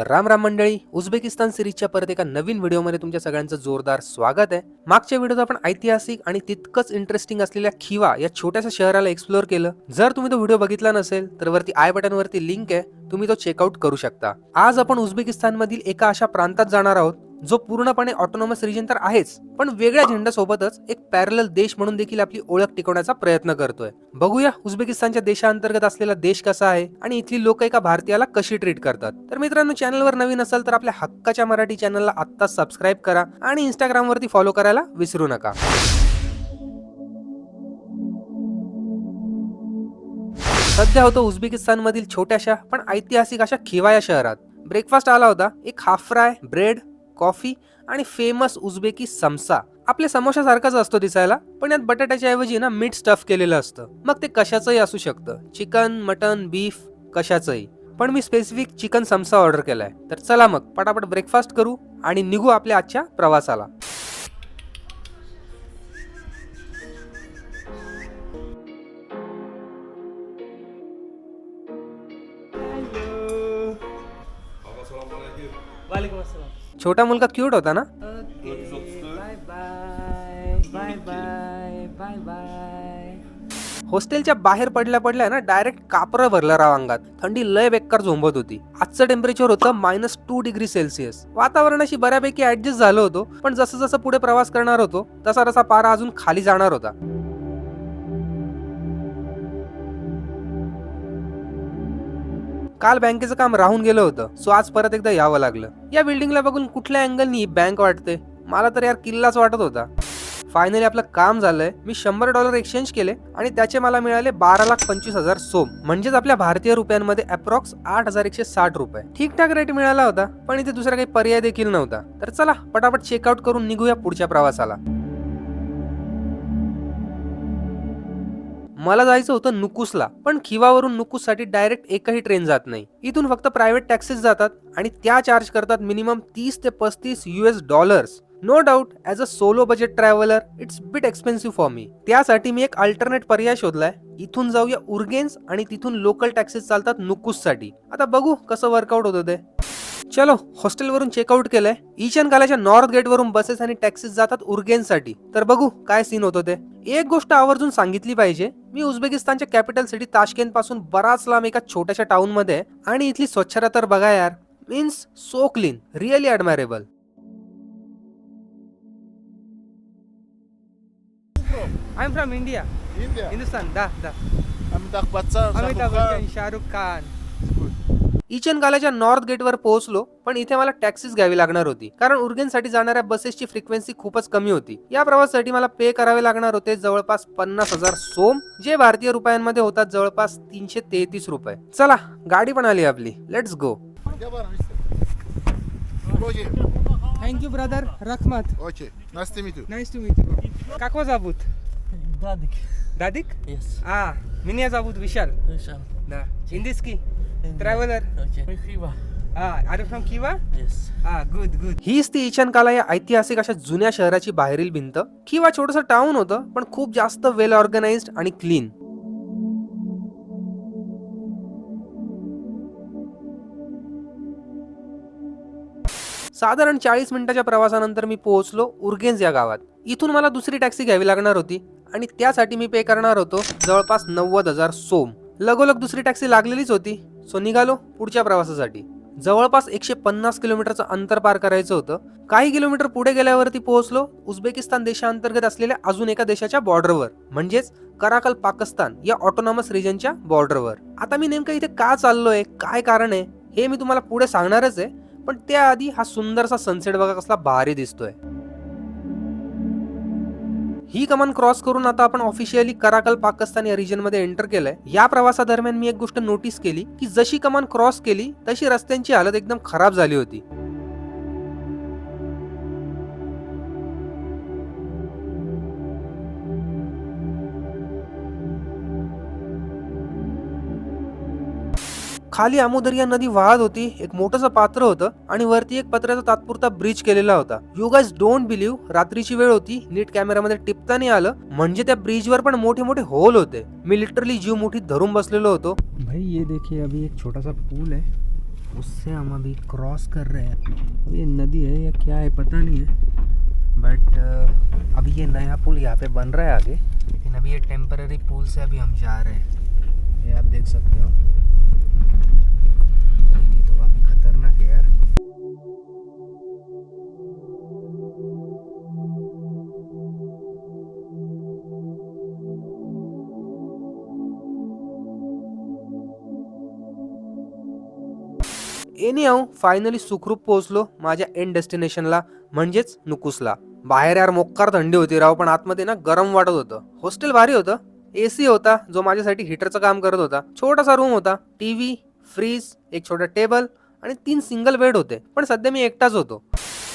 तर राम राम मंडळी उझबेकिस्तान सिरीजच्या परत एका नवीन व्हिडिओमध्ये तुमच्या सगळ्यांचं जोरदार स्वागत आहे. मागच्या व्हिडिओत आपण ऐतिहासिक आणि तितकंच इंटरेस्टिंग असलेल्या खिवा या छोट्याशा शहराला एक्सप्लोअर केलं. जर तुम्ही तो व्हिडिओ बघितला नसेल तर वरती आय बटनवरती लिंक आहे तुम्ही तो चेकआउट करू शकता. आज आपण उझबेकिस्तानमधील एका अशा प्रांतात जाणार आहोत जो पूर्णपणे ऑटोनॉमस रिजन तर आहेच पण वेगळ्या झेंड्यासोबतच एक पॅरल देश म्हणून देखील आपली ओळख टिकवण्याचा प्रयत्न करतोय. बघूया उझबेकिस्तानच्या देशांतर्गत असलेला देश कसा आहे आणि इथली लोक एका भारतीयाला कशी ट्रीट करतात. तर मित्रांनो चॅनलवर नवीन असाल तर आपल्या हक्काच्या मराठी चॅनलला आत्ताच सबस्क्राईब करा आणि इंस्टाग्रामवरती फॉलो करायला विसरू नका. सध्या होतो उझबेकिस्तान मधील छोट्याशा पण ऐतिहासिक अशा खिवाया शहरात. ब्रेकफास्ट आला होता एक हाफ फ्राय ब्रेड कॉफी आणि फेमस उझबेकी समसा. आपल्या समोशासारखाच असतो दिसायला पण यात बटाट्याच्या ऐवजी ना मीठ स्टफ केलेलं असतं. मग ते कशाचंही असू शकतं. चिकन मटन बीफ कशाचंही. पण मी स्पेसिफिक चिकन समसा ऑर्डर केलाय. तर चला मग पटापट ब्रेकफास्ट करू आणि निघू आपल्या आजच्या प्रवासाला. वालेकुम अस्सलाम छोटा मुलगा क्यूट होता ना? Bye bye bye bye bye bye हॉस्टेलच्या बाहेर पडल्या पडल्या ना डायरेक्ट कापरं भरलं राव अंगात. थंडी लय बेकार झोंबत होती. आजचं टेम्परेचर होतं मायनस टू डिग्री सेल्सिअस वातावरणाशी बऱ्यापैकी ऍडजस्ट झालं होतो पण जसं जसं पुढे प्रवास करणार होतो तसा तसा पारा अजून खाली जाणार होता. काल बँकेचं काम राहून गेलं होतं. सो आज परत एकदा यावं लागलं. या बिल्डिंगला बघून कुठल्या अँगलनी बँक वाटते मला तर यार किल्लाच वाटत होता. फायनली आपलं काम झालंय. मी शंभर डॉलर एक्सचेंज केले आणि त्याचे मला मिळाले बारा लाख पंचवीस हजार सोम. म्हणजेच आपल्या भारतीय रुपयांमध्ये अप्रॉक्स आठ हजार एकशे साठ रुपये. ठीकठाक रेट मिळाला होता पण इथे दुसरा काही पर्याय देखील नव्हता. तर चला पटापट चेकआउट करून निघूया पुढच्या प्रवासाला. मला जायचं होतं नुकूसला पण खिवावरून नुकूससाठी डायरेक्ट एकही ट्रेन जात नाही. इथून फक्त प्रायव्हेट टॅक्सीज जातात आणि त्या चार्ज करतात मिनिमम तीस ते पस्तीस US dollars. No doubt as a solo budget traveller it's bit expensive for me. त्यासाठी मी एक अल्टरनेट पर्याय शोधलाय. इथून जाऊया उर्गेन्स आणि तिथून लोकल टॅक्सीज चालतात नुकुससाठी. आता बघू कसं वर्कआउट होतं ते. चलो हॉस्टेलवरून चेकआउट केलंय. ईचन कालाच्या नॉर्थ गेटवरून बसेस आणि टॅक्सीज जातात उर्गेनसाठी. तर बघू काय सीन होतं ते. एक गोष्ट आवर्जून सांगितली पाहिजे. मी उझबेकिस्तानच्या कॅपिटल सिटी ताशकेंत पासून बराच लांब एका छोट्याशा टाउनमध्ये आहे आणि इथली स्वच्छता तर बघा यार. Means so clean really admirable I am from India. Hindustan दा दा. Amitabh Shahrukh Khan. Bachchan Shahrukh Khan इचन गालाच्या नॉर्थ गेटवर पोहोचलो पण इथे मला टॅक्सीच घ्यावी लागणार होती कारण उर्गेनसाठी जाणाऱ्या बसेसची फ्रिक्वेन्सी खूपच कमी होती या प्रवासासाठी मला पे करावे लागणार होते जवळपास पन्नास हजार सोम जे भारतीय रुपयांमध्ये होतात जवळपास तीनशे तेहतीस रुपये चला गाडी पण आली आपली let's go Где бар, mister? Roger. Thank you brother रखमत Okay. Nice to meet you. Nice to meet you काकवा जाबूत दादिक दादिक yes आ मिनिया जाबूत विशाल विशाल दा इंदिस की ट्रॅव्हलर ओके मी खिवा आ आर फ्रॉम किवा यस हा गुड गुड हीच ती इचन काला या ऐतिहासिक अशा जुन्या शहराची बाहेरील भिंत. किंवा छोटस टाउन होतं पण खूप जास्त वेल ऑर्गनाइज्ड आणि क्लीन साधारण चाळीस मिनिटाच्या प्रवासानंतर मी पोहोचलो उर्गेन्स या गावात. इथून मला दुसरी टॅक्सी घ्यावी लागणार होती आणि त्यासाठी मी पे करणार होतो जवळपास नव्वद हजार सोम. लगोलग दुसरी टॅक्सी लागलेलीच होती. सो निघालो पुढच्या प्रवासासाठी. जवळपास एकशे पन्नास किलोमीटरचं अंतर पार करायचं होतं. काही किलोमीटर पुढे गेल्यावरती पोहोचलो उझबेकिस्तान देशांतर्गत असलेल्या अजून एका देशाच्या बॉर्डरवर म्हणजेच कराकल पाकिस्तान या ऑटोनॉमस रिजनच्या बॉर्डरवर आता मी नेमकं इथे का चाललोय काय कारण आहे हे मी तुम्हाला पुढे सांगणारच आहे पण त्याआधी हा सुंदरसा सनसेट बघा कसला भारी दिसतोय. ही कमान क्रॉस करून आता आपण ऑफिशियली कराकल पाकिस्तान या रिजनमध्ये एंटर केलंय. या प्रवासादरम्यान मी एक गोष्ट नोटीस केली की जशी कमान क्रॉस केली तशी रस्त्यांची हालत एकदम खराब झाली होती. खाली अमोदरिया नदी वाहत होती एक मोठंसं पात्र होतं आणि वरती एक पत्र्याचा तात्पुरता ब्रिज केलेला होता. यू गाईज डोंट बिलीव्ह रात्रीची वेळ होती नीट कॅमेरामध्ये टिपता नाही आलं म्हणजे त्या ब्रिजवर पण मोठे मोठे होल होते. मी लिटरली जीव मोठी धरून बसलेलो होतो. भाई ये देखिए अभी एक छोटा सा पूल है उससे हम अभी क्रॉस कर रहे हैं. अब ये नदी है या क्या है पता नहीं है. बट अभी ये नया पुल यहाँ पे बन रहा है आगे. लेकिन अभी ये टेंपररी पुल से अभी हम जा रहे हैं. ये आप देख सकते हो. एनी आऊ फायनली सुखरूप पोहोचलो माझ्या एंड डेस्टिनेशनला म्हणजेच नुकुसला. बाहेर यार मोक्कार थंडी होती राव पण आतमध्ये ना गरम वाटत होतं. हॉस्टेल भारी होतं. एसी होता जो माझ्यासाठी हिटरचं काम करत होता. छोटासा रूम होता टीव्ही फ्रीज एक छोटा टेबल आणि तीन सिंगल बेड होते. पण सध्या मी एकटाच होतो.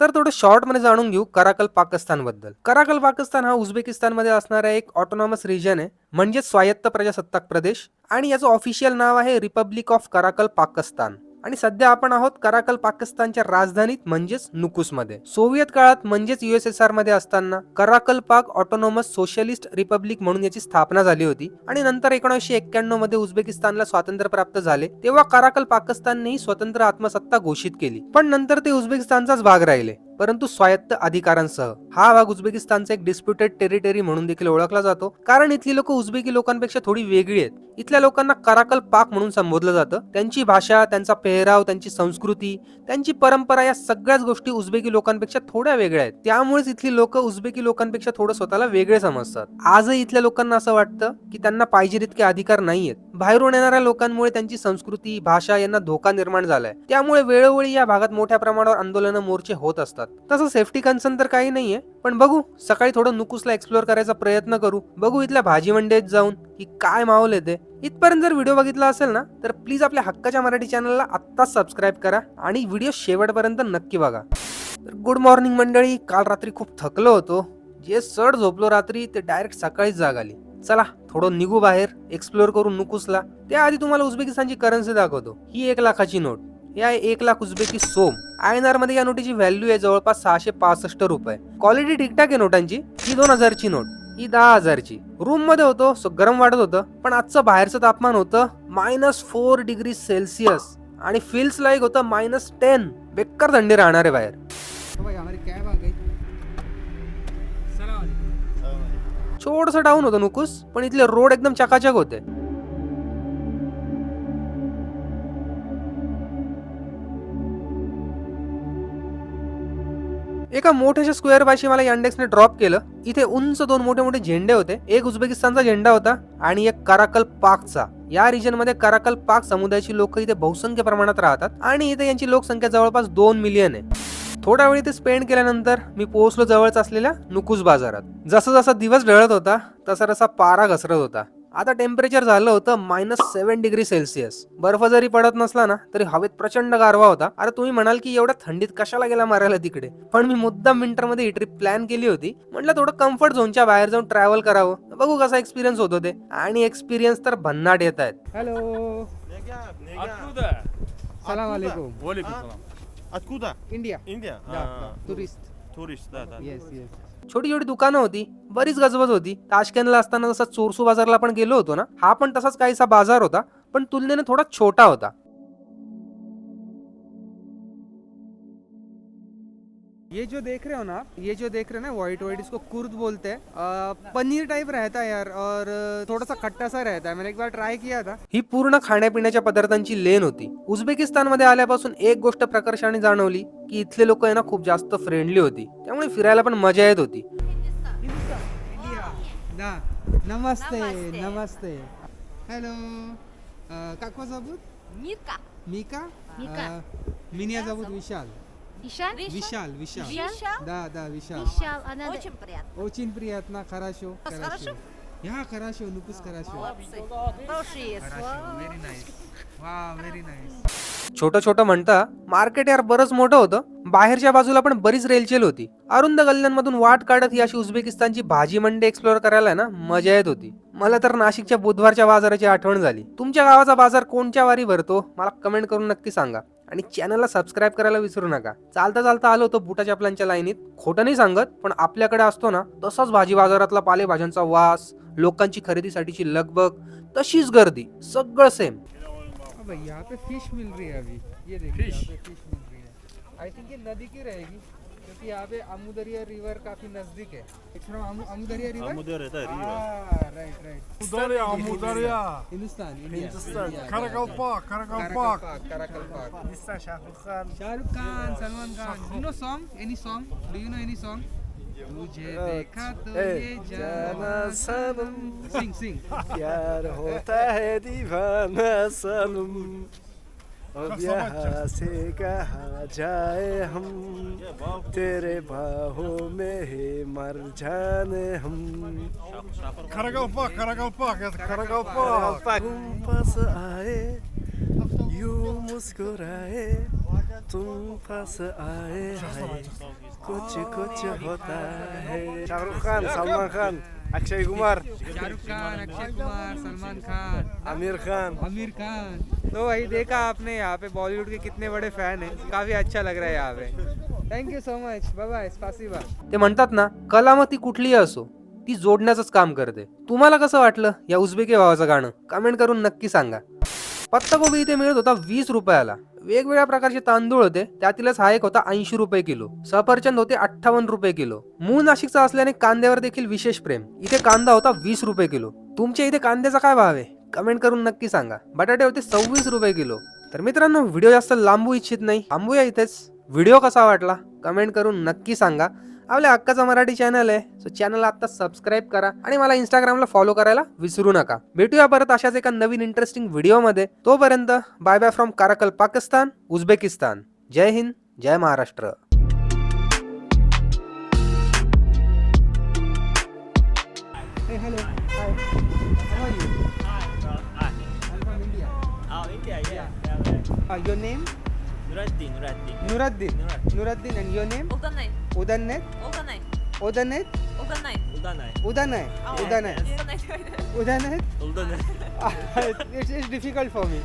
तर थोडं शॉर्टमध्ये जाणून घेऊ कराकल पाकिस्तानबद्दल. कराकल पाकिस्तान हा उझबेकिस्तानमध्ये असणारा एक ऑटोनॉमस रिजन आहे म्हणजेच स्वायत्त प्रजासत्ताक प्रदेश. आणि याचं ऑफिशियल नाव आहे रिपब्लिक ऑफ कराकल पाकिस्तान. आणि सध्या आपण आहोत कराकल पाकिस्तानच्या राजधानीत म्हणजेच नुकुसमध्ये. सोव्हिएत काळात म्हणजेच युएसएसआरमध्ये असताना कराकल पाक ऑटोनॉमस सोशलिस्ट रिपब्लिक म्हणून याची स्थापना झाली होती आणि नंतर एकोणीसशे एक्क्याण्णवमध्ये उझबेकिस्तानला स्वातंत्र्य प्राप्त झाले तेव्हा कराकल पाकिस्ताननेही स्वतंत्र आत्मसत्ता घोषित केली. पण नंतर ते उझबेकिस्तानचाच भाग राहिले. परंतु स्वायत्त अधिकारांसह. हा भाग उझबेकिस्तानचा एक डिस्प्युटेड टेरिटरी म्हणून देखील ओळखला जातो. कारण इथली लोक उझबेकी लोकांपेक्षा थोडी वेगळी आहेत. इथल्या लोकांना कराकल पाक म्हणून संबोधलं जातं. त्यांची भाषा त्यांचा पेहराव त्यांची संस्कृती त्यांची परंपरा या सगळ्याच गोष्टी उझबेकी लोकांपेक्षा थोड्या वेगळ्या आहेत. त्यामुळेच इथली लोक उझबेकी लोकांपेक्षा थोडं स्वतःला वेगळे समजतात. आजही इथल्या लोकांना असं वाटतं की त्यांना पाहिजे तितके अधिकार नाहीयेत. बाहेरून येणाऱ्या लोकांमुळे त्यांची संस्कृती भाषा यांना धोका निर्माण झालाय. त्यामुळे वेळोवेळी या भागात मोठ्या प्रमाणावर आंदोलन मोर्चे होत असतात. तसं सेफ्टी कन्सर्न तर काही नाहीये. पण बघू सकाळी थोडं नुकूसला एक्सप्लोर करायचा प्रयत्न करू. बघू इथल्या भाजी मंडईत जाऊन की काय माहोल येते इथपर्यंत जर व्हिडिओ बघितला असेल ना तर प्लीज आपल्या हक्काच्या मराठी चॅनलला आत्ताच सबस्क्राईब करा आणि व्हिडिओ शेवटपर्यंत नक्की बघा. तर गुड मॉर्निंग मंडळी काल रात्री खूप थकलो होतो. जे सड झोपलो रात्री ते डायरेक्ट सकाळीच जाग आली. चला थोडं निघू बाहेर एक्सप्लोर करून नुकूसला. त्याआधी तुम्हाला उझबेकिस्तानची करन्सी दाखवतो. ही एक लाखाची नोट आहे एक लाख उझबेकी सोम आय एन आरमध्ये या नोटीची व्हॅल्यू आहे जवळपास सहाशे पासष्ट रुपये. क्वालिटी ठीकठाक आहे नोटांची. ही दोन हजारची नोट. ही दहा हजारची. रूममध्ये होतो सो गरम वाटत होतं पण आजचं बाहेरचं तापमान होतं मायनस फोर डिग्री सेल्सिअस आणि फील्स लाईक होतं मायनस टेन बेकार थंडी राहणार आहे बाहेर. छोटस डाऊन होतं नुकुस पण इथले रोड एकदम चकाचक होते. एका मोठ्याशा स्क्वेअर पाशी मला यांडेक्सने ड्रॉप केलं. इथे उंच दोन मोठे मोठे झेंडे होते. एक उझबेकिस्तानचा झेंडा होता आणि एक कराकल पाकचा. या रिजनमध्ये कराकल पाक समुदायाची लोक इथे बहुसंख्य प्रमाणात राहतात आणि इथे यांची लोकसंख्या जवळपास दोन मिलियन आहे. थोडा वेळ इथे स्पेंड केल्यानंतर मी पोहोचलो जवळच असलेल्या नुकुस बाजारात. जसं जसा दिवस ढळत होता तसा तसा पारा घसरत होता. आता टेम्परेचर झालं होतं मायनस सेव्हन डिग्री सेल्सिअस बर्फ जरी पडत नसला ना तरी हवेत प्रचंड गारवा होता अरे तुम्ही म्हणाल की एवढ्या थंडीत कशाला गेला मारायला तिकडे पण मी मुद्दाम विंटर मध्ये ही ट्रिप प्लॅन केली होती म्हटलं थोडं कम्फर्ट झोनच्या बाहेर जाऊन ट्रॅव्हल करावं बघू कसा एक्सपिरियन्स होतो ते आणि एक्सपिरियन्स तर भन्नाट येत आहेत हॅलो Откуда? सलाम वालेकुम Walaikum salam. Откуда? India India? Tourist Tourist, да, да. Yes yes छोटी छोटी दुकानं होती बरीच गजबज होती. ताशकंदला असताना जसा चोरसू बाजारला पण गेलो होतो ना हा पण तसाच काहीसा बाजार होता पण तुलनेने थोडा छोटा होता. ये जो देख रहे हो ना आप ये जो देख रहे हो ना व्हाइट व्हाइट इसको कुर्द बोलते हैं। पनीर टाइप रहता है यार और थोड़ा सा खट्टा सा रहता है। मैंने एक बार ट्राई किया था। ही पूर्ण खाण्यापिण्याच्या पदार्थांची लेन होती. उझबेकिस्तानमध्ये आल्यापासून एक गोष्ट प्रकर्षाने जाणवली की इथले लोक आहे ना खूप जास्त फ्रेंडली होती. त्यामुळे फिरायला पण मजा येत होती. नमस्ते नमस्ते. हॅलो काको जाबूत मीका. मीका? मिनिया जाबूत Vishal. Вишаль? विशाल विशाल Вишал? да да विशाल Вишал. Она Очень приятно. очень приятно хорошо Вас хорошо? या хорошо नुकुस хорошо Молодцы. Хорошие слова. व्हेरी नाईस वा व्हेरी नाईस छोटं छोटं म्हणता मार्केट यार बरंच मोठं होतं बाहेरच्या बाजूला पण बरीच रेलचेल होती अरुंद गल्ल्यांमधून वाट काढत ही अशी उझबेकिस्तानची भाजी मंडी एक्सप्लोअर करायला ना मजा येत होती मला तर नाशिकच्या बुधवारच्या बाजाराची आठवण झाली तुमच्या गावाचा बाजार कोणत्या वारी भरतो मला कमेंट करून नक्की सांगा आणि चॅनलला सबस्क्राईब करायला विसरू नका. चालता चालता आलो होतो बुटा चपलांच्या लाईनीत. खोटं नाही सांगत पण आपल्याकडे असतो ना तसाच भाजी बाजारातला पालेभाज्यांचा वास लोकांची खरेदीसाठीची लगबग तशीच गर्दी सगळं सेम भाई यहाँ पे फिश मिल रही है अभी. ये देखिए यहाँ पे फिश मिल रही है. आई थिंक ये नदी की रहेगी. क्योंकि यहाँ पे अमुदरिया रिवर काफी नजदीक है it's from Amudarya river Amudarya da river. Ah, right, right. Mudarya, Mudarya. Hindustan, India. Hindistan. Yeah, Karakalpak, Karakalpak. Karakalpak, Karakalpak. Hindistan, Shahrukh Khan. Shahrukh Khan Salman Khan you know song any song do you know any song तुझे देखा तो ये जाना Sanam sing sing प्यार होता है दीवाना सनम अब यहाँ से कहा जाए हम तेरे बाहों में ही मर जाने हम Karakalpak, Karakalpak. Yes, Karakalpak. तुम पास आए यूं मुस्कुराए तुम पास आए हाय कुछ कुछ होता है शाहरुख खान सलमान खान अक्षय कुमार. शाहरुख खान अक्षय कुमार सलमान खान. आमिर खान. आमिर खान. तो वही देखा आपने यहाँ पे बॉलीवुड के कितने बड़े फॅन आहे काफी अच्छा लग रहा है यहाँ पे. Thank you so much bye bye स्पासिबा ते म्हणतात ना कला मग ती कुठलीही असो ती जोडण्याचंच काम करते. तुम्हाला कसं वाटलं या उझबेकी भावाचं गाणं? कमेंट करून नक्की सांगा. पत्ताकोबी इथे मिळत होता वीस रुपयाला. वेगवेगळ्या प्रकारचे तांदूळ होते. त्यातीलच हा एक होता ऐंशी रुपये किलो. सफरचंद होते अठ्ठावन्न रुपये किलो. मूळ नाशिकचा असल्याने कांद्यावर देखील विशेष प्रेम. इथे कांदा होता वीस रुपये किलो. तुमच्या इथे कांद्याचा काय भाव आहे? कमेंट करून नक्की सांगा. बटाटे होते सव्वीस रुपये किलो. तर मित्रांनो व्हिडिओ जास्त लांबू इच्छित नाही. थांबूया इथेच. व्हिडिओ कसा वाटला? कमेंट करून नक्की सांगा. आपल्या हक्काचा मराठी चॅनल आहे सो चॅनलला आता सबस्क्राईब करा आणि मला इंस्टाग्रामला फॉलो करायला विसरू नका भेटूया परत अशाच एका नवीन इंटरेस्टिंग व्हिडिओमध्ये तोपर्यंत bye bye from Karakalpakstan Uzbekistan जय हिंद जय Maharashtra Hey, hello. Hi. How are you? I'm from India. Oh, India, yeah. yeah. Uh, your name? Nuruddin, Nuruddin. Nuruddin. Nuruddin. And your name? Udanay. Udanet? Udanay. Udanet? Udanay. Udanay. Udanay. Udanay. Udanay. Udanay. Oh, ah, it's, it's difficult for me.